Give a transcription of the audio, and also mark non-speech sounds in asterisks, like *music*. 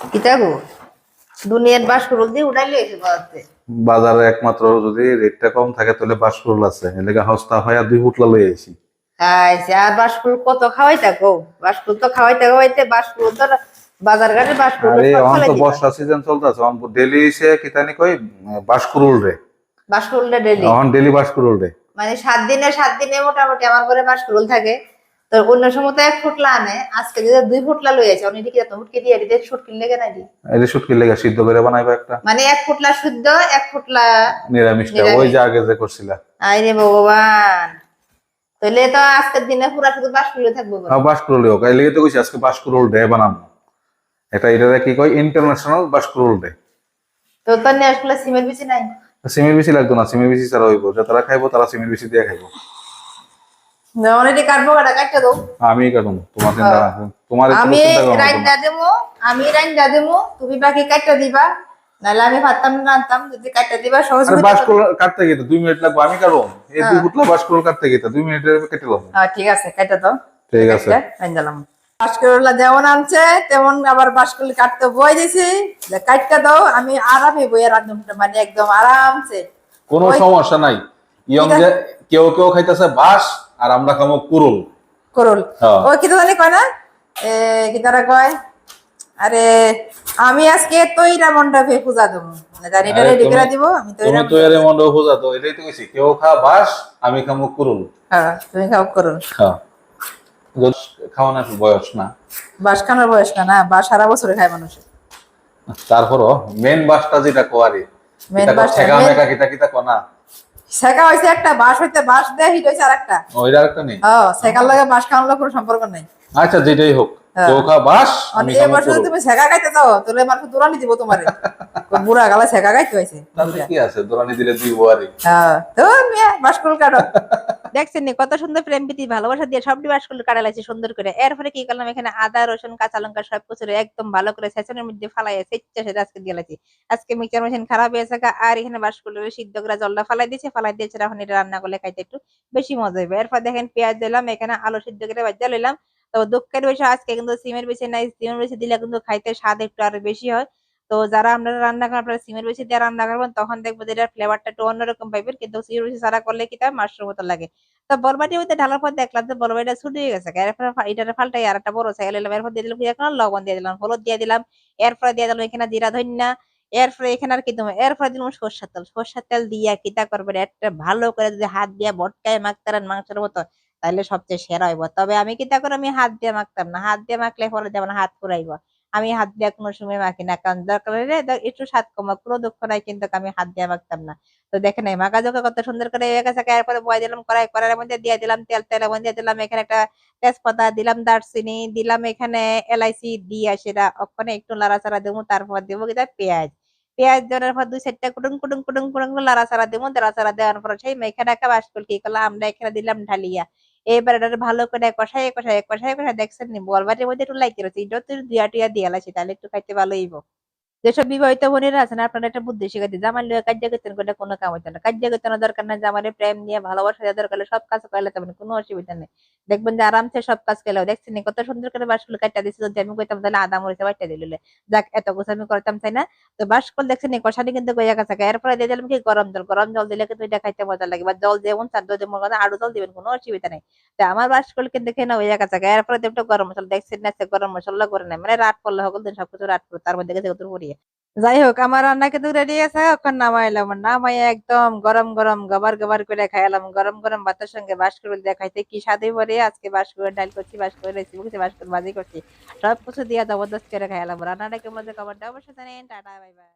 কিতা গো? দুনিয়ার দিয়ে এসে বাজাতে বাজারে একমাত্র যদি রেটটা কম থাকে তাহলে আছে। এলাকা হস্তা হয় আর দুই আইছি। আর কত খাওয়াইতা গো বাসকুল তো খাওয়াইতে খাওয়াইতে বাসকুল তো বাজার ঘাটে বাসকুল আরে অন তো বর্ষা সিজন চলতেছে। অন ডেলি সে কিতানি কই বাসকুরুল রে। বাসকুল ডেলি অন ডেলি বাসকুরুল রে। মানে সাত দিনে সাত দিনে মোটামুটি আমার ঘরে বাসকুল থাকে। তো অন্য সময় তো এক ফুটলা আনে আজকে দুই ফুটলা লই আছে অনেক হুটকে দিয়ে দিতে লেগে নাই দি এই শুটকি লেগে সিদ্ধ করে বানাইবা একটা। মানে এক ফুটলা শুদ্ধ এক ফুটলা নিরামিষটা ওই যে আগে যে করছিলা। ভগবান। তাহলে তো আজকের দিনে পুরা শুধু বাসকুলে থাকব। হ্যাঁ বাসকুরুল হোক এই লেগে তো কইছি আজকে বাসকুরুল ডে বানাবো। এটা এটা কি কয়? ইন্টারন্যাশনাল বাসকুরুল ডে তো তোর নিয়ে আসলে সিমের বেশি নাই? সিমের বেশি লাগতো না সিমের বেশি ছাড়া হইব। যে তারা খাইবো তারা সিমের বেশি দিয়ে খাইবো। অলরেডি কাটবো কাটা কাটতে দাও। আমি তোমার তোমার আমি চিন্তা করো রাইন্দা দেবো আমি রাইন্দা দেবো তুমি বাকি কাটতে দিবা। নাহলে আমি না রান্তাম যদি কাটতে দিবা সহজ আরে বাসকুল কাটতে গেতে দুই মিনিট লাগবে আমি কাটবো? এই দুই ফুটলা বাসকুল কাটতে গেতে দুই মিনিটের কেটে লম হ্যাঁ ঠিক আছে কাটতে দাও। ঠিক আছে। রাইন্দালাম বাসকরলা যেমন আনছে তেমন আবার বাসকলি কাটতে বই দিছি। কাটতে দাও আমি আরামে বইয়ে রান্ধুনটা মানে একদম আরামসে। কোনো সমস্যা নাই। ইয়ং যে কেউ কেউ খাইতেছে বাস আর আমরা খামো কুরুল। করল। হ্যাঁ। ওই কি জানি কয় না? এ কি তারা কয়? আরে আমি আজকে তৈরা মণ্ডপে পূজা দেবো। মানে জানি এটা রেডি করে দিব আমি তুমি তৈরা তো এর মন্ড বোঝা তো এটাই তো কইছি। কেউ খা বাস আমি খামো কুরুল। হ্যাঁ তুমি খাও করুন হ্যাঁ। খাওয়ানোর বয়স না। বাস খানোর বয়স না না বাস সারা বছরে খায় মানুষ। তারপরও মেন বাসটা যেটা কোয়ারি এটা বাসটা, ঠেকা মেকা কিতা কিতা কনা শেখা হয়েছে একটা বাস হইতে বাস দেয় হিট হয়েছে আর একটা ওইটা একটা নেই? ও শেখার লাগে বাস খাওয়ানোর কোনো সম্পর্ক নাই। আচ্ছা যেটাই হোক হ্যাঁ। কেউ খা বাস আমি এই কুরুল তুমি শেখা খাইতে দাও তাহলে মানুষ দূরানি দিব তোমারে। *laughs* বুড়া গালা শেখা খাইতে হয়েছে তাহলে কি আছে? দোরানি দিলে দিব আরে হ্যাঁ তো মিয়া বাসকুল কাটো। *laughs* দেখছেন নি? কত সুন্দর প্রেম প্রীতি, ভালোবাসা দিয়ে সবটি বাসকুল কাটা লাগছে সুন্দর করে। এরপরে কি করলাম? এখানে আদা, রসুন, কাঁচা লঙ্কা সব কিছু একদম ভালো করে সেচনের মধ্যে ফালাইয়া সেচটা সেটা আজকে দিয়ে লাগছি। আজকে মিক্সার মেশিন খারাপ হয়ে থাকা আর এখানে বাসকুলের সিদ্ধ করে জলটা ফালাই দিয়েছে। ফালাই দিয়েছে, এখন এটা রান্না করলে খাইতে একটু বেশি মজা হবে এরপর দেখেন পেঁয়াজ দিলাম, এখানে আলু সিদ্ধ করে বাজ্যা লইলাম। তবে দুঃখের বিষয়, আজকে কিন্তু সিমের বেশি নাই, সিমের বেশি দিলে কিন্তু খাইতে স্বাদ একটু আরও বেশি হয়। তো যারা আপনারা রান্না করেন আপনারা সিমের বেশি দিয়ে রান্না করবেন, তখন দেখব যে এটার ফ্লেভারটা একটু অন্যরকম পাইবেন কিন্তু সিমের বেশি ছাড়া করলে কি তার মাশরুম মতো লাগে। তো বরবাটির মধ্যে ঢালার পর দেখলাম যে বরবাটিটা ছুটি হয়ে গেছে এটার ফালটাই আর একটা বড় সাইকেল এলাম। এরপর দিয়ে দিলাম এখন? লবণ দিয়ে দিলাম, হলুদ দিয়ে দিলাম এরপরে দিয়ে দিলাম এখানে জিরা, ধন্যা এরপরে এখানে আর কি দেবো এরপরে দিলাম সর্ষের তেল। সর্ষের তেল দিয়ে কিতা করবেন? একটা ভালো করে যদি হাত দিয়ে বটকায় মাখতারেন মাংসের মতো, তাহলে সবচেয়ে সেরা হইব। তবে আমি কিতা করে? আমি হাত দিয়ে মাখতাম না, হাত দিয়ে মাখলে পরে যেমন হাত পুরাইব। আমি হাত দিয়ে কোনো সময় মাখি না। কারণ দরকার হলে একটু স্বাদ কমা কোনো দুঃখ নাই, কিন্তু আমি হাত দিয়ে মাখতাম না। তো দেখেন এই মাখা জোকা কত সুন্দর করে হয়ে গেছে এরপরে বয় দিলাম, কড়াই, কড়াইয়ের মধ্যে দিয়ে দিলাম, তেল, তেলের মধ্যে দিলাম, এখানে একটা তেজপাতা দিলাম, দারচিনি দিলাম, এখানে এলাইচি দিয়ে সেটা ওখানে একটু লাড়াচাড়া দেবো, তারপর দেবো কিনা পেঁয়াজ। পেঁয়াজ দেওয়ার পর দুই সাইডটা কুটুং কুটুং কুটুং কুটুং লাড়াচাড়া দেবো লাড়াচাড়া দেওয়ার পর সেই মেখে ডাকা বাস করে কি করলাম, আমরা এখানে দিলাম ঢালিয়া। এবার ভালো করে কষাই কষাই কষাই কষাই দেখছেন নি? বলবাটির মধ্যে একটু লাইকে রয়েছে। এটা দিয়া টিয়া দিয়ে আছে তাহলে একটু খাইতে ভালো হইব। যেসব বিবাহিত বোনেরা আছেন, আপনারা একটা বুদ্ধি শিখাতে জামার লোক কাজ করতেন করলে কোনো কাম হইতো না। কাজ করতে দরকার না জামারে প্রেম নিয়ে, ভালোবাসা দরকার সব কাজ করলে তেমন কোনো অসুবিধা নেই। দেখবেন যে আরামসে সব কাজ করলেও দেখছেন কত সুন্দর করে বাসগুলো কাটটা দিচ্ছে যদি আমি কইতাম তাহলে আদা, মরিচে বাটটা দিলে। যাক, এত কিছু আমি করতাম, তাই না? তো বাসকল দেখছেন নি? কষানি কিন্তু গইয়া গেছে এরপরে দিয়ে দিলাম কি? গরম জল। গরম জল দিলে কিন্তু এটা খাইতে মজা লাগে। বা জল যেমন চার দল যেমন আরও জল দিবেন, কোনো অসুবিধা নেই। তো আমার বাসকল কিন্তু দেখে না হইয়া গেছে এরপরে দেবটা গরম মশলা। দেখছেন না? সে গরম মশলা করে নেয় মানে রাত পড়লে সকল দিন সবকিছু রাত করে তার মধ্যে গেছে কত পরিয়ে যাই হোক আমার রান্না কিন্তু রেডি আছে ওখানে নামাইলাম। নামাই একদম গরম গরম গবার গবার করে খাইলাম। গরম গরম ভাতের সঙ্গে বাস করে দেখাইতে কি সাদে পরে আজকে বাস করে ডাল করছি বাস করে রেসিপি করছি বাস করে ভাজি করছি। সব কিছু দিয়ে জবরদস্ত করে খাইলাম। রান্নাটা কেমন কমেন্ট অবশ্যই জানেন টাটা, বাই বাই।